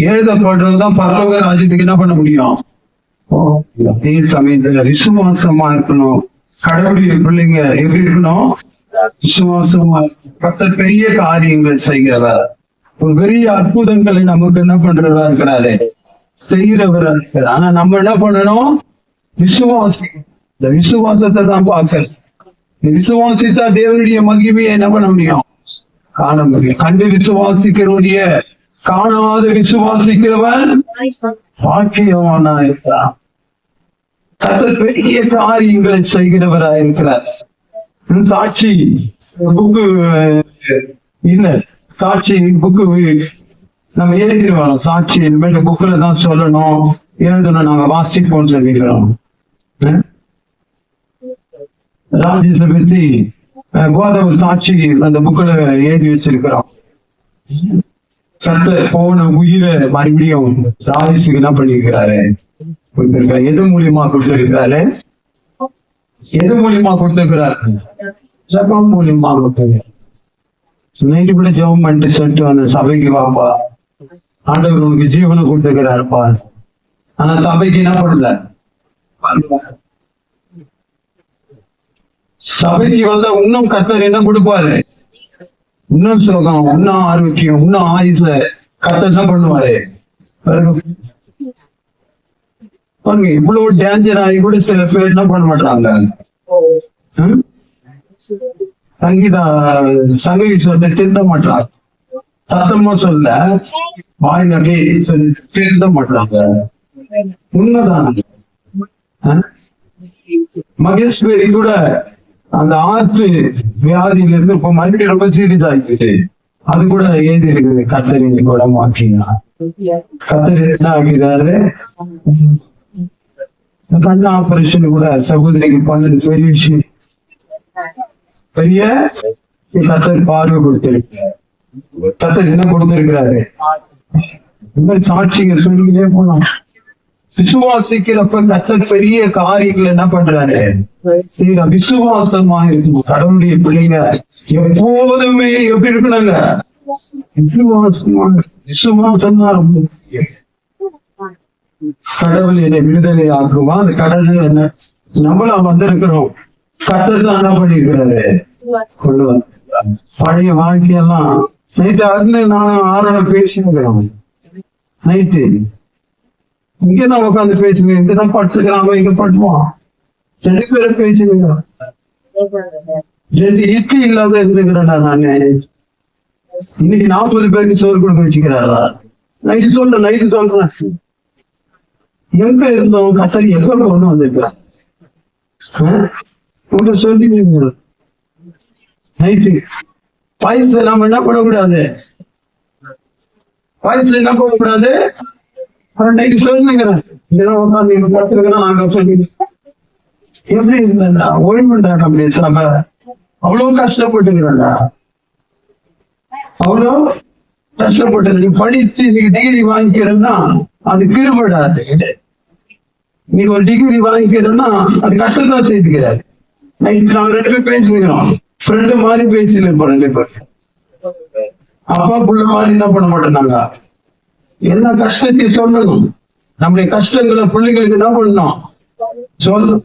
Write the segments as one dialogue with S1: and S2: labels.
S1: எழுதப்படுறதுதான் பரலோக ராஜ்யத்துக்கு என்ன பண்ண முடியும்? அதே சமயத்துல விசுவாசமா இருக்கணும். கடவுளுடைய பிள்ளைங்க எப்படி இருக்கணும்? விசுவாசமா இருக்கணும். பெரிய காரியங்கள் செய்கிறவர். ஒரு பெரிய அற்புதங்களை நமக்கு என்ன பண்றதா இருக்கிறாரு? செய்கிறவரா இருக்கிறார். ஆனா நம்ம என்ன பண்ணணும்? விசுவாசி. இந்த விசுவாசத்தை தான் பார்க்கணும். விசுவாசித்தா தேவனுடைய மகிமையை என்ன பண்ண முடியும்? காண முடியும். கண்டு விசுவாசிக்கிறவருடைய காணாத விசுவாசிக்கிறவன் பாக்கியவானா இருக்கிறான் பெரிய காரியங்களை செய்கிறவரா இருக்கிறார். சாட்சி புக்கு இல்ல சாட்சி புக்கு நம்ம எழுதிடுவோம் சாட்சி இனிமேல் புக்ல தான் சொல்லணும். எழுதணும் நாங்க வாசிப்போம் சொல்லிக்கிறோம். அஹ்? ராஜேஷை பத்தி அஹ், சாட்சி அந்த புக்ல எழுதி வச்சிருக்கிறோம். கத்த போன உயிரை மறுபடியும் ராஜேஷுக்கு என்ன பண்ணிருக்கிறாரு கொடுத்திருக்காரு எது மூலியமா கொடுத்திருக்கிறாரு? எது மூலியமா கொடுத்திருக்கிறாரு? ஜபம் மூலியமா கொடுத்திருக்காரு நைட்டு கூட ஜெபம் பண்ணிட்டு சொல்லிட்டு அந்த சபைக்கு வாப்பா. ஆண்டவர் உனக்கு ஜீவனை கொடுத்துக்கிறாருப்பா ஆனா சபைக்கு என்ன பண்ணல? சபைக்கு வந்தா இன்னும் கத்தர் என்ன கொடுப்பாரு? இன்னும் சுகம் இன்னும் ஆரோக்கியம் இன்னும் ஆயுச கத்தான் என்ன பண்ணுவாரு? பாருங்க. இவ்வளவு டேஞ்சர் ஆகி கூட சில பேர் என்ன பண்ண மாட்டாங்க. சங்கீதா சங்கவி சொல்ல திருந்த மாட்டாங்க சத்தமா சொல்ல வாய் நகை சொல்லி திருந்த மாட்டாங்க. உண்மைதான். மகேஸ்வரி கூட அந்த ஆற்று வியாதியில இருந்து இப்ப மறுபடியும் ரொம்ப சீரியஸ் ஆகிட்டு அது கூட எழுதி இருக்குது கத்தரி கூட மாற்றினா. கத்தரி என்ன ஆகிறாரு கண் ஆபரேஷன் கூட சகோதரிக்கு பண்ணது பெரிய விஷயம். பெரிய கத்தர் பார்வை கொடுத்திருக்கிறார் கத்தர் என்ன கொடுத்திருக்கிறாரு? இந்த மாதிரி சாட்சிங்க சொல்லிக்கிட்டே போலாம் விசுவாசிக்கிறப்ப கத்த பெரிய காரியங்கள் என்ன பண்றாரு? நீங்க விசுவாசமா இருக்கும் கடவுளுடைய பிள்ளைங்க எப்போதுமே எப்படி இருக்கணுங்க விசுவாசமா விசுவாசம் தான் ரொம்ப கடவுள் என்னை விடுதலை ஆக்குமா? அந்த கடவுள் என்ன நம்மளும் வந்திருக்கிறோம். கத்தர் தான் என்ன பண்ணிருக்கிறாரு கொண்டு வந்து பழைய வாழ்க்கையெல்லாம் நைட்டு அதுல நானும் ஆரோட பேசினுக்கிறோம் நைட்டு. இங்கதான் உட்காந்து பேசுங்க. இங்கதான் தான் அவன் இங்க படுவான் ரெண்டு பேரும் பேசுங்க. ரெண்டு இட்லி இல்லாத இருந்துக்கிறேன்டா நானு. இன்னைக்கு நாற்பது பேருக்கு சோறு கொடுக்க வச்சுக்கிறாரா? நைட்டு சொல்ல நைட்டு சொல்றேன். எங்க இருந்தோம்? கத்தரி எங்க கொண்டு வந்திருக்கிறான் உங்க சொல்லி நைட்டு. பாயசம் நம்ம என்ன பண்ணக்கூடாது? பாயசம் என்ன பண்ணக்கூடாது சொல்லுங்கிறேன் இதெல்லாம் உட்காந்து நாங்க சொல்லி எப்படி இருந்தா ஓய்வுண்டா நம்ம அவ்வளவு கஷ்டப்பட்டுக்கிறோம்டா அவ்வளோ நீ படிச்சு நீ டிகிரி வாங்கிக்கிறன்னா அது கிருபடாது நீ ஒரு டிகிரி வாங்கிக்கிறன்னா அது கஷ்டத்தான் செய்துக்கிறாரு நைட் நாங்க ரெண்டு பேரும் பேசிக்கிறோம். ஃப்ரெண்டு மாதிரி பேசிட்டு அப்பா புள்ள மாதிரி என்ன பண்ண மாட்டோம் நாங்க எல்லா கஷ்டத்தையும் சொல்லணும். நம்முடைய கஷ்டங்களை பிள்ளைகளுக்கு என்ன பண்ணணும்? சொல்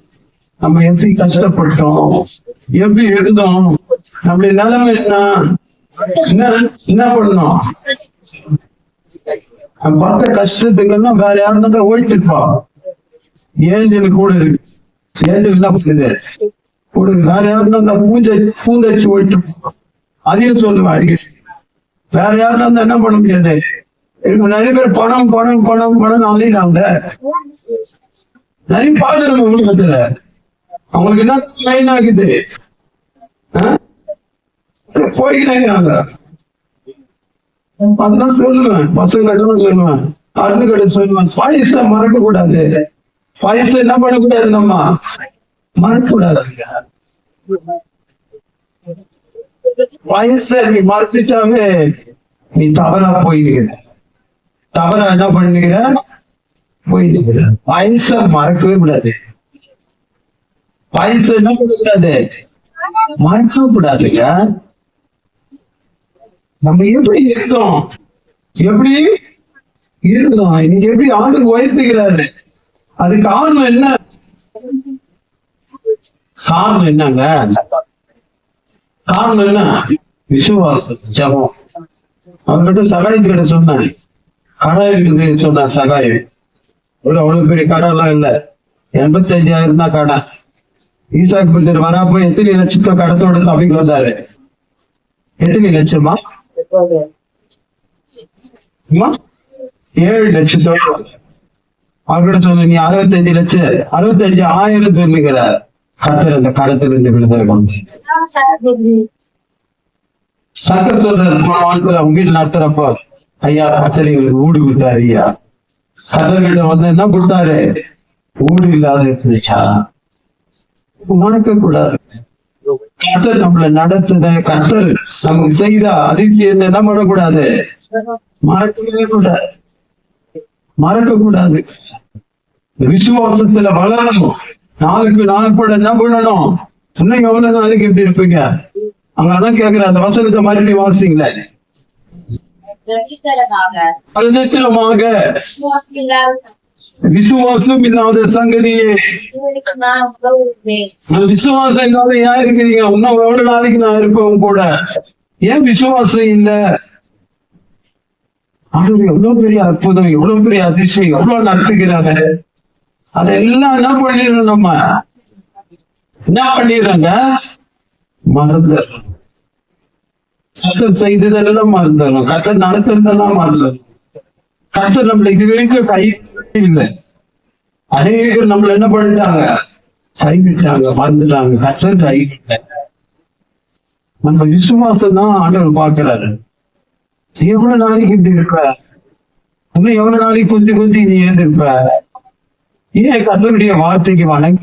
S1: நம்ம எப்படி கஷ்டப்பட்டோம்? எப்படி இருந்தோம்? நம்முடைய நிலைமை என்ன? என்ன பண்ணோம் பண்ணணும்? நம்ம பார்த்த கஷ்டத்துக்கெல்லாம் வேற யாரும் தான் ஓய்ச்சிருப்பா. ஏஞ்சல் கூட இருக்கு. ஏஞ்சல் என்ன பண்ணுது? கூட வேற யாரும் அந்த பூஞ்சை பூந்தச்சு ஓய்ட்டு அதையும் சொல்லுவேன் அடிக்கடி. வேற யாரும் இருந்தா என்ன பண்ண முடியாது? நிறைய பேர் பணம் பணம் பணம் பணம் அலையிறாங்க நிறைய பாக்குறாங்க உலகத்துல அவங்களுக்கு என்ன லைன் ஆகுது? ஆ? போய்க்கிறாங்க சொல்லுவேன். பசங்க கிட்ட சொல்லுவேன். அருண் கிட்ட சொல்லுவேன். பாயச மறக்க கூடாது பாயசம் என்ன பண்ணக்கூடாது நம்ம? மறக்க கூடாது பாயச நீ மறந்துட்டாவே நீ தவறா போயிருக்கிற தவறா என்ன பண்ணுகிற? போயிட்டு பாயசம் மறக்கவே கூடாது. பாயசம் என்ன பண்ணக்கூடாது? மறக்க கூடாதுங்க நம்ம எப்படி இருந்தோம் எப்படி இருந்தோம் இன்னைக்கு எப்படி ஆண்டு உயர்த்துகிறாரு? அது காரணம் என்ன? காரணம் என்னங்க? காரணம் என்ன? விசுவாசம் ஜபம். அவர்கிட்ட சகாயத்துக்கிட்ட சொன்னேன். கடை இருக்குது சொன்னார் சகாயம். ஒரு அவ்வளவு பெரிய கடை எல்லாம் இல்ல. எண்பத்தி அஞ்சாயிரம் தான் கடை. ஈசாக் பந்தர் வரப்போ எத்தனை லட்சத்தோ கடத்தோட சபைக்கு வந்தாரு? எத்தனை லட்சமா? ஏழு லட்சத்தோட அவர்கிட்ட சொன்ன நீ அறுபத்தஞ்சு லட்சம் அறுபத்தஞ்சு ஆயிரம் சொல்லுகிற கத்தர் அந்த கடத்துல இருந்து விடுதலை கொண்டு சக்கர சொல்றாரு போன நடத்துறப்போ ஐயா கத்தரிங்களுக்கு ஊடு கொடுத்தாரு ஐயா. கத்தர்கிட்ட வந்து என்ன கொடுத்தாரு? ஊடு இல்லாத இருந்துச்சா? மறக்க கூடாது கத்தர் நம்மள நடத்துத கத்தர் நமக்கு செய்த அதிசயத்தை என்ன பண்ணக்கூடாது? மறக்கவே கூடாது. மறக்க கூடாது விசுவாசத்துல வளரணும். நாளுக்கு நாள் கூட என்ன பண்ணணும்? இன்னும் எவ்வளவு நாளைக்கு எப்படி இருப்பீங்க? அவங்க அதான் கேக்குற அந்த வசனத்தை மறுபடியும் வாசிங்களே
S2: விசுவாசமில்லாத
S1: விசுவாசம் இல்லாத சங்கதியே. விசுவாசம் இல்லாத ஏன் இருக்கிறீங்க? இன்னும் எவ்வளவு நாளைக்கு நான் இருப்பேன் கூட. ஏன் விசுவாசம் இல்ல? ஆண்டவர் எவ்வளவு பெரிய அற்புதம் எவ்வளவு பெரிய அதிசயம் எவ்வளவு நடத்துகிறாங்க அதெல்லாம் என்ன பண்ணிடுறோம் நம்ம? என்ன பண்ணிடுறாங்க? மறந்து கத்தர் செய்ததெல்லாம் மறந்துடும் கத்தர் நடத்துறதெல்லாம் மறந்துடும் கத்தர் நம்மள இது வரைக்கும் கை இல்லை அநேகர் நம்மள என்ன பண்ணிட்டாங்க? கைவிட்டாங்க மறந்துட்டாங்க. கத்தர் கைவிட்ட நம்ம விசுவாசம் தான் ஆண்டவர் பாக்குறாரு எவ்வளவு நாளைக்கு இப்படி இருப்ப இன்னும் எவ்வளவு நாளைக்கு கொஞ்சம் கொஞ்சம் நீ ஏந்திருப்ப ஏன் கத்தருடைய வார்த்தைக்கு வணங்க